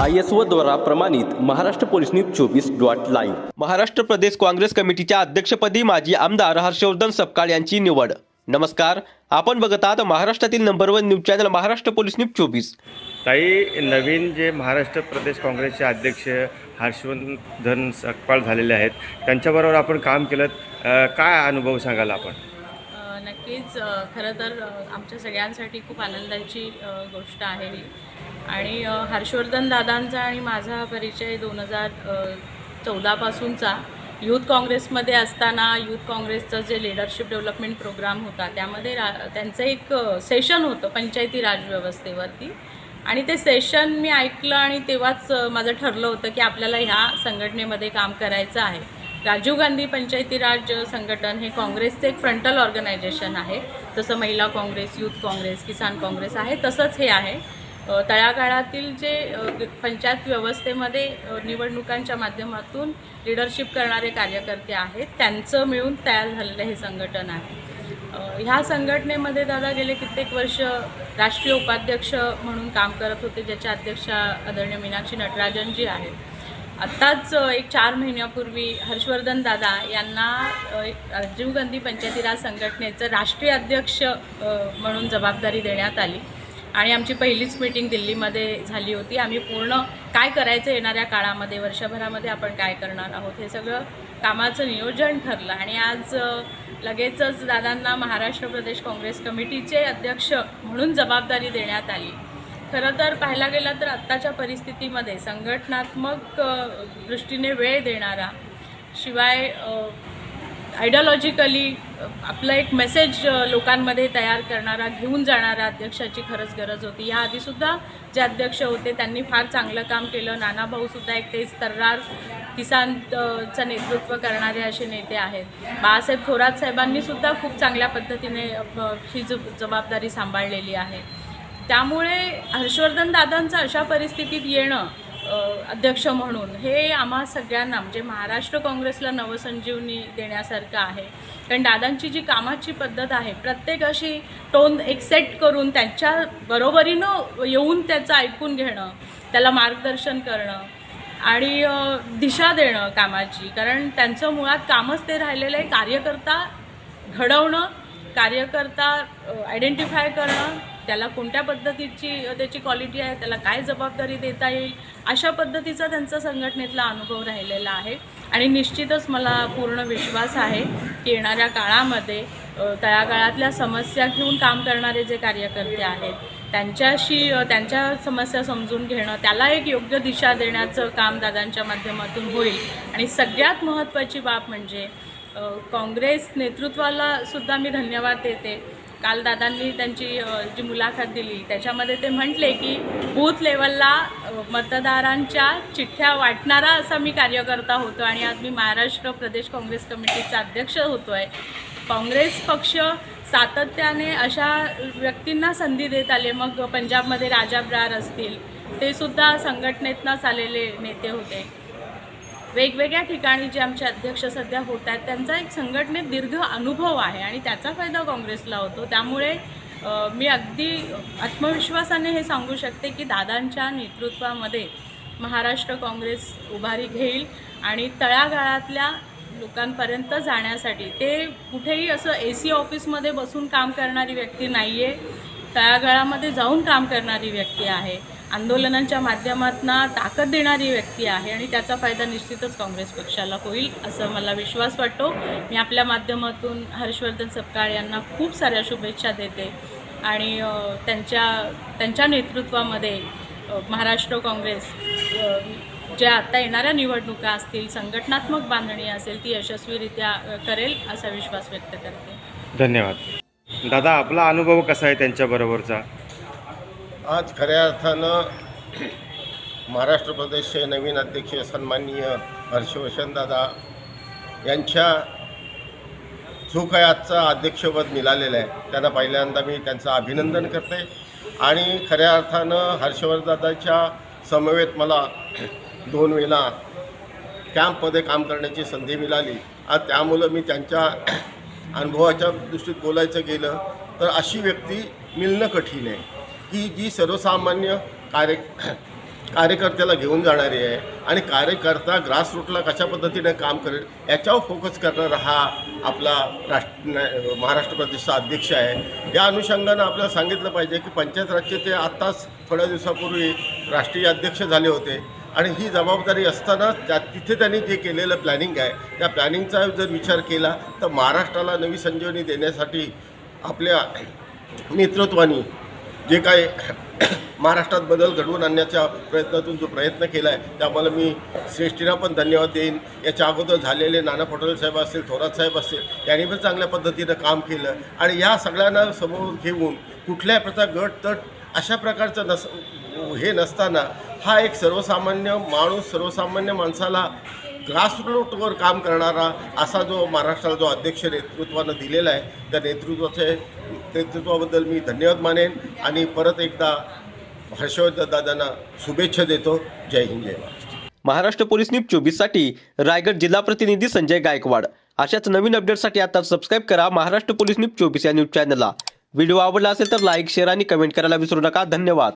I S O द्वारा प्रमाणित Maharashtra police news चोवीस डॉट लाईव्ह. महाराष्ट्र प्रदेश काँग्रेस कमिटीच्या अध्यक्षपदी माजी आमदार हर्षवर्धन सपकाळ यांची निवड. नमस्कार आपण बघत आहात महाराष्ट्रातील number one news channel Maharashtra police news चोवीस. ताई नवीन जे महाराष्ट्र प्रदेश काँग्रेसचे अध्यक्ष हर्षवर्धन सकपाळ झालेले आहेत त्यांच्याबरोबर आपण काम केलं काय अनुभव सांगाल आपण? नक्कीच खरं तर आमच्या सगळ्यांसाठी खूप आनंदाची गोष्ट आहे. ही आणि हर्षवर्धन दादांचा आणि माझा परिचय दोन हजार चौदापासूनचा यूथ काँग्रेसमध्ये असताना यूथ काँग्रेसचं जे लिडरशिप डेव्हलपमेंट प्रोग्राम होता त्यामध्ये रा त्यांचं एक सेशन होतं पंचायती राजव्यवस्थेवरती आणि ते सेशन मी ऐकलं आणि तेव्हाच माझं ठरलं होतं की आपल्याला ह्या संघटनेमध्ये काम करायचं आहे. राजीव गांधी पंचायती राज संघटन हे काँग्रेसचं एक फ्रंटल ऑर्गनायझेशन आहे. जसं महिला काँग्रेस यूथ काँग्रेस किसान काँग्रेस आहे. तसंच हे आहे. तळागाळातील जे पंचायत व्यवस्थेमध्ये निवडणुकांच्या माध्यमातून लिडरशिप करणारे कार्यकर्ते आहेत. त्यांचं मिळून तयार झालेलं हे संघटन आहे. ह्या संघटनेमध्ये दादा गेले कित्येक वर्ष राष्ट्रीय उपाध्यक्ष म्हणून काम करत होते ज्याच्या अध्यक्षा आदरणीय मीनाक्षी नटराजनजी आहेत. आत्ताच एक चार महिन्यापूर्वी हर्षवर्धन दादा यांना एक राजीव गांधी पंचायती राज संघटनेचं राष्ट्रीय अध्यक्ष म्हणून जबाबदारी देण्यात आली. आणि आमची पहिलीच मीटिंग दिल्लीमध्ये झाली होती. आम्ही पूर्ण काय करायचं येणाऱ्या काळामध्ये वर्षभरामध्ये आपण काय करणार आहोत हे सगळं कामाचं नियोजन ठरलं. आणि आज लगेचच दादांना महाराष्ट्र प्रदेश काँग्रेस कमिटीचे अध्यक्ष म्हणून जबाबदारी देण्यात आली. खरं तर पाहायला गेलं तर आत्ताच्या परिस्थितीमध्ये संघटनात्मक दृष्टीने वेळ देणारा शिवाय आयडियॉलॉजिकली आपलं एक मेसेज लोकांमध्ये तयार करणारा घेऊन जाणारा अध्यक्षाची खरंच गरज होती. या आधीसुद्धा जे अध्यक्ष होते त्यांनी फार चांगलं काम केलं. नानाभाऊसुद्धा एक तेच तर्रार किसानचं नेतृत्व करणारे असे नेते आहेत. बाळासाहेब थोरात साहेबांनीसुद्धा खूप चांगल्या पद्धतीने ही जबाबदारी सांभाळलेली आहे. त्यामुळे हर्षवर्धन दादांचं अशा परिस्थितीत येणं अध्यक्ष म्हणून हे आम्हा सगळ्यांना म्हणजे महाराष्ट्र काँग्रेसला नवसंजीवनी देण्यासारखं आहे. कारण दादांची जी कामाची पद्धत आहे प्रत्येक अशी टोन एक सेट करून त्यांच्या बरोबरीनं येऊन त्याचं ऐकून घेणं त्याला मार्गदर्शन करणं आणि दिशा देणं कामाची. कारण त्यांचं मुळात कामच ते राहिलेलं आहे कार्यकर्ता घडवणं कार्यकर्ता आयडेंटिफाय करणं त्याला कोणत्या पद्धतीची त्याची क्वालिटी आहे त्याला काय जबाबदारी देता येईल अशा पद्धतीचा त्यांचा संघटनेतला अनुभव राहिलेला आहे. आणि निश्चितच मला पूर्ण विश्वास आहे की येणाऱ्या काळामध्ये त्या काळातल्या समस्या घेऊन काम करणारे जे कार्यकर्ते आहेत त्यांच्याशी त्यांच्या समस्या समजून घेणं त्याला एक योग्य दिशा देण्याचं काम दादांच्या माध्यमातून होईल. आणि सगळ्यात महत्त्वाची बाब म्हणजे काँग्रेस नेतृत्वाला सुद्धा मी धन्यवाद देते. काल दादांनी त्यांची जी मुलाखत दिली त्याच्यामध्ये ते म्हटले की बूथ लेवलला मतदारांच्या चिठ्ठ्या वाटणारा असा मी कार्यकर्ता होतो आणि आज मी महाराष्ट्र प्रदेश काँग्रेस कमिटीचा अध्यक्ष होतो आहे काँग्रेस पक्ष सातत्याने अशा व्यक्तींना संधी देत आले. मग पंजाबमध्ये राजा ब्रार असतील. ते सुद्धा संघटनेतनंच आलेले नेते होते. वेगवेगळ्या ठिकाणी जे आमचे अध्यक्ष सध्या होत आहेत त्यांचा एक संघटनेत दीर्घ अनुभव आहे आणि त्याचा फायदा काँग्रेसला होतो. त्यामुळे मी अगदी आत्मविश्वासाने हे सांगू शकते की दादांच्या नेतृत्वामध्ये महाराष्ट्र काँग्रेस उभारी घेईल आणि तळागाळातल्या लोकांपर्यंत जाण्यासाठी ते कुठेही असं ए सी ऑफिसमध्ये बसून काम करणारी व्यक्ती नाही आहे तळागाळामध्ये जाऊन काम करणारी व्यक्ती आहे. आंदोलनांच्या माध्यमातून ताकद देणारी व्यक्ती आहे आणि त्याचा फायदा निश्चितच काँग्रेस पक्षाला होईल असं मला विश्वास वाटतो. मी आपल्या माध्यमातून हर्षवर्धन सपकाळ यांना खूप साऱ्या शुभेच्छा देते. आणि त्यांच्या त्यांच्या नेतृत्वामध्ये महाराष्ट्र काँग्रेस ज्या आता येणाऱ्या निवडणुका असतील संघटनात्मक बांधणी असेल ती यशस्वीरित्या करेल असा विश्वास व्यक्त करते. धन्यवाद. दादा आपला अनुभव कसा आहे त्यांच्याबरोबरचा आज खऱ्या अर्थानं महाराष्ट्र प्रदेशचे नवीन अध्यक्ष सन्माननीय हर्षवर्षनदादा यांच्या जो काय आजचा अध्यक्षपद मिळालेलं आहे. त्यांना पहिल्यांदा मी त्यांचं अभिनंदन करते. आणि खऱ्या अर्थानं हर्षवर्धनदादाच्या समवेत मला दोन वेळा कॅम्पमध्ये काम करण्याची संधी मिळाली. आज त्यामुळं मी त्यांच्या अनुभवाच्या दृष्टीत बोलायचं गेलं तर अशी व्यक्ती मिळणं कठीण आहे. की जी सर्वसामान्य कार्य कार्यकर्त्याला घेऊन जाणारी आहे आणि कार्यकर्ता ग्रासरूटला कशा पद्धतीने काम करेल याच्यावर फोकस करणारा हा आपला राष्ट्र महाराष्ट्र प्रदेशचा अध्यक्ष आहे. या अनुषंगानं आपल्याला सांगितलं पाहिजे की पंचायत राज्य ते आत्ताच थोड्या दिवसापूर्वी राष्ट्रीय अध्यक्ष झाले होते आणि ही जबाबदारी असताना त्या तिथे त्यांनी जे केलेलं प्लॅनिंग आहे त्या प्लॅनिंगचा जर विचार केला तर महाराष्ट्राला नवी संजीवनी देण्यासाठी आपल्या नेतृत्वाने जे काही महाराष्ट्रात बदल घडवून आणण्याच्या प्रयत्नातून जो प्रयत्न केला आहे त्यामुळे मी श्रेष्ठींना पण धन्यवाद देईन. याच्या अगोदर झालेले नाना पटोले साहेब असतील थोरात साहेब असतील यांनी पण चांगल्या पद्धतीनं काम केलं. आणि या सगळ्यांना समोर घेऊन कुठल्याही प्रकार गट तट अशा प्रकारचं नस हे नसताना हा एक सर्वसामान्य माणूस सर्वसामान्य माणसाला ग्रासरूटवर काम करणारा असा जो महाराष्ट्राला जो अध्यक्ष नेतृत्वानं दिलेला आहे त्या नेतृत्वाचे नेतृत्वाबद्दल मी धन्यवाद मानेन आणि परत एकदा हर्षवर्धन दादांना शुभेच्छा देतो. जय हिंद जय महाराष्ट्र. महाराष्ट्र पोलीस न्यूज चोवीससाठी रायगड जिल्हा प्रतिनिधी संजय गायकवाड. अशाच नवीन अपडेटसाठी आता सबस्क्राईब करा महाराष्ट्र पोलीस न्यूज चोवीस या न्यूज चॅनलला व्हिडिओ आवडला असेल तर लाईक शेअर आणि कमेंट करायला विसरू नका. धन्यवाद.